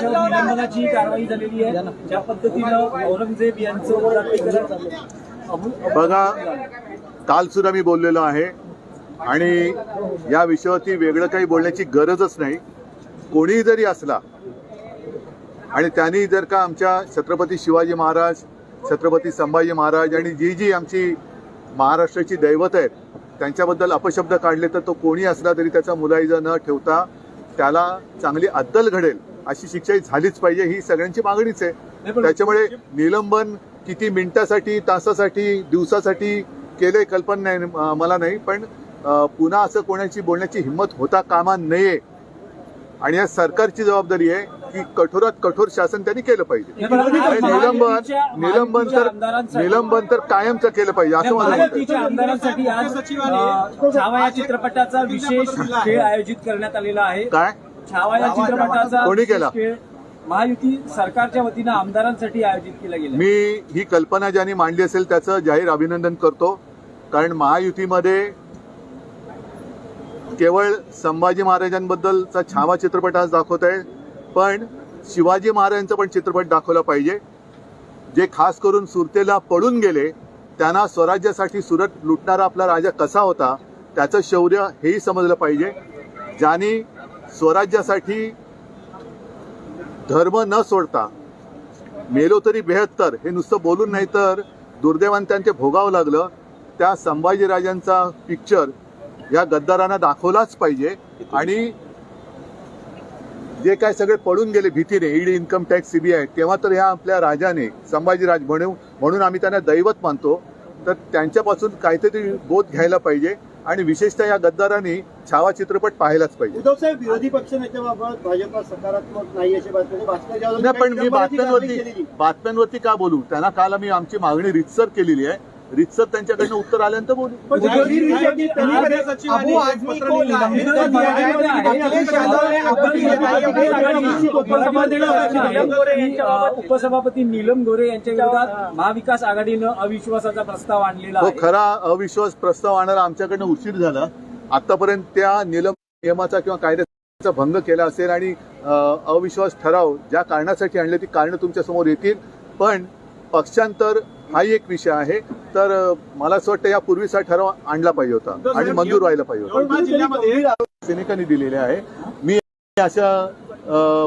निलंबनाची कारवाई झालेली आहे. ज्या पद्धतीनं औरंगजेब यांचं बघा काल सुद्धा मी बोललेलो आहे आणि या विषयावरती वेगळं काही बोलण्याची गरजच नाही. कोणीही जरी असला आणि त्यांनी जर का आमच्या छत्रपती शिवाजी महाराज छत्रपती संभाजी महाराज आणि जी जी आमची महाराष्ट्राची दैवत आहेत त्यांच्याबद्दल अपशब्द काढले तर तो कोणी असला तरी त्याचा मुलायजा न ठेवता त्याला चांगली अद्दल घडेल अशी शिक्षा झालीच पाहिजे ही सगळ्यांची मागणीच आहे. त्याच्यामुळे निलंबन किती मिनिटासाठी तासासाठी दिवसासाठी केले कल्पना नाही मला नाही पण पुन्हा असं कोणाची बोलण्याची हिंमत होता कामा नये. आणि या सरकारची जबाबदारी आहे की कठोरात कठोर शासन त्यांनी केलं पाहिजे. निलंबन निलंबन तर निलंबन तर कायमचं केलं पाहिजे असं मला आमदारांसाठी आज छावा या चित्रपटाचा विशेष खेळ आयोजित करण्यात आलेला आहे. काय? छावा या चित्रपटाचा कोणी केला? खेळ महायुती सरकारच्या वतीनं आमदारांसाठी आयोजित केला गेला. मी ही कल्पना ज्यांनी मांडली असेल त्याचं जाहीर अभिनंदन करतो. कारण महायुतीमध्ये केवळ संभाजी महाराजांबद्दलचा छावा चित्रपट आज दाखवत आहे पण शिवाजी महाराजांचा पण चित्रपट दाखवला पाहिजे. जे खास करून सुरतेला पडून गेले त्यांना स्वराज्यासाठी सुरत लुटणारा आपला राजा कसा होता त्याचं शौर्य हेही समजलं पाहिजे. ज्यांनी स्वराज्यासाठी धर्म न सोडता मेलो तरी बेहत्तर हे नुसतं बोलून नाही तर दुर्दैवान त्यांचे भोगावं लागलं. त्या संभाजीराजांचा पिक्चर या गद्दारांना दाखवलाच पाहिजे. आणि जे काय सगळे पडून गेले भीतीने ईडी इन्कम टॅक्स सीबीआय तेव्हा तर ह्या आपल्या राजाने संभाजीराज म्हणून म्हणून आम्ही त्यांना दैवत मानतो. तर त्यांच्यापासून काहीतरी बोध घ्यायला पाहिजे आणि विशेषतः या गद्दारांनी छावा चित्रपट पाहायलाच पाहिजे. उद्धव साहेब विरोधी पक्ष नेत्याबाबत भाजप सकारात्मक नाही अशी बातमी भास्कर जाधव नाही पण मी बातम्यांवरती बातम्यांवरती का बोलू? त्यांना काल आम्ही आमची मागणी रितसर केलेली आहे. रितसर त्यांच्याकडनं उत्तर आल्यानंतर उपसभापती नीलम गोरे यांच्या विरोधात महाविकास आघाडीनं अविश्वासाचा प्रस्ताव आणलेला आहे. खरा अविश्वास प्रस्ताव आणायला आमच्याकडनं उशीर झाला. आतापर्यंत त्या निलम नियमाचा किंवा कायद्याचा भंग केला असेल आणि अविश्वास ठराव ज्या कारणासाठी आणले ती कारणं तुमच्यासमोर येतील. पण पक्षांतर हाही एक विषय आहे. तर मला असं वाटतं यापूर्वीचा ठराव आणला पाहिजे होता आणि मंजूर व्हायला पाहिजे होता. सैनिकांनी दिलेले आहे. मी अशा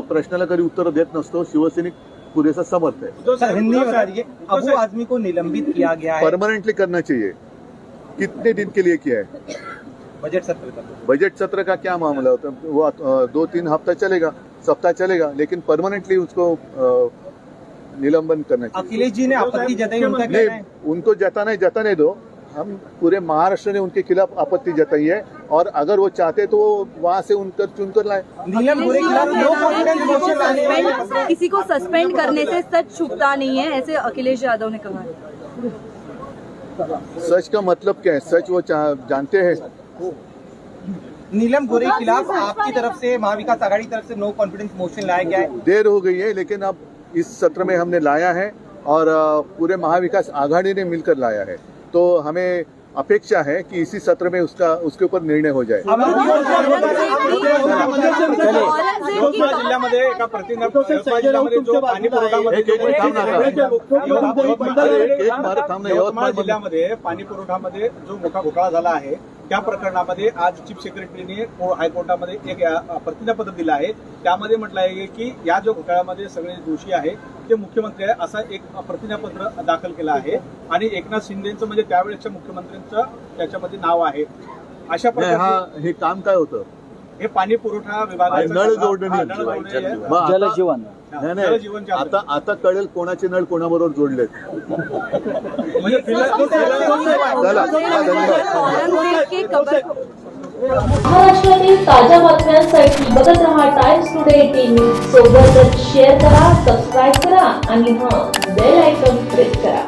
प्रश्नाला कधी उत्तर देत नसतो. शिवसैनिक पुरेसा समर्थ है सर हिंदी में बता दीजिए अबू आजमी को निलंबित किया गया है। परमानेंटली करना चाहिए. कितने दिन के लिए किया है? बजट सत्र का बजट सत्र का क्या मामला होता? है? वो दो तीन हफ्ता चलेगा सप्ताह चलेगा लेकिन परमानेंटली उसको निलंबन करना चाहिए। अखिलेश जी ने आपत्ति जताई उनका है नहीं उनको जताने जताने दो। हम पूरे महाराष्ट्र ने उनके खिलाफ आपत्ति जताई है और अगर वो चाहते तो वो वहाँ से उनकर चुनकर लाए। नीलम गोरे खिलाफ नो कॉन्फिडेंस मोशन लाने वाले सस्पेंड किसी को सस्पेंड करने से सच छुपता नहीं है ऐसे अखिलेश यादव ने कहा सच का मतलब क्या है? सच वो जानते हैं? नीलम गोरे के खिलाफ आपकी तरफ़ से महाविकास आघाड़ी तरफ़ से नो कॉन्फिडेंस मोशन लाया गया है। देर हो गई है लेकिन अब इस सत्र में हमने लाया है और पूरे महाविकास आघाड़ी ने मिलकर लाया है। तो हमें अपेक्षा है कि इसी सत्र में उसका उसके ऊपर निर्णय हो जाए। जिल्ह्यामध्ये एका प्रतिनिधी यवतमाळ जिल्ह्यामध्ये पाणी पुरवठामध्ये जो मोठा घोटाळा झाला आहे त्या प्रकरणामध्ये आज चीफ सेक्रेटरीने हायकोर्टामध्ये एक प्रतिज्ञापत्र दिलं आहे. त्यामध्ये म्हटलं आहे की या जो घोटाळ्यामध्ये सगळे दोषी आहे ते मुख्यमंत्री आहे असा एक प्रतिज्ञापत्र दाखल केलं आहे. आणि एकनाथ शिंदेचं म्हणजे त्यावेळेसच्या मुख्यमंत्र्यांचं त्याच्यामध्ये नाव आहे. अशा हा प्रकारे हे काम काय होतं? हे पाणी पुरवठा विभागाचं नळ जोडणी. हा, नळ जोडणी आहे. मग आता- जलजीवन. नाही आता आता कळेल कोणाचे नळ कोणाबरोबर जोडलेत म्हणजे फिलहाल- चला धन्यवाद औरंगजेब के कबर महाराष्ट्रातील ताज्या बातम्यांसाठी बघत रहा टाइम्स टुडे एटीन न्यूज सोबतच शेअर करा सबस्क्राईब करा आणि हां बेल आयकॉन प्रेस करा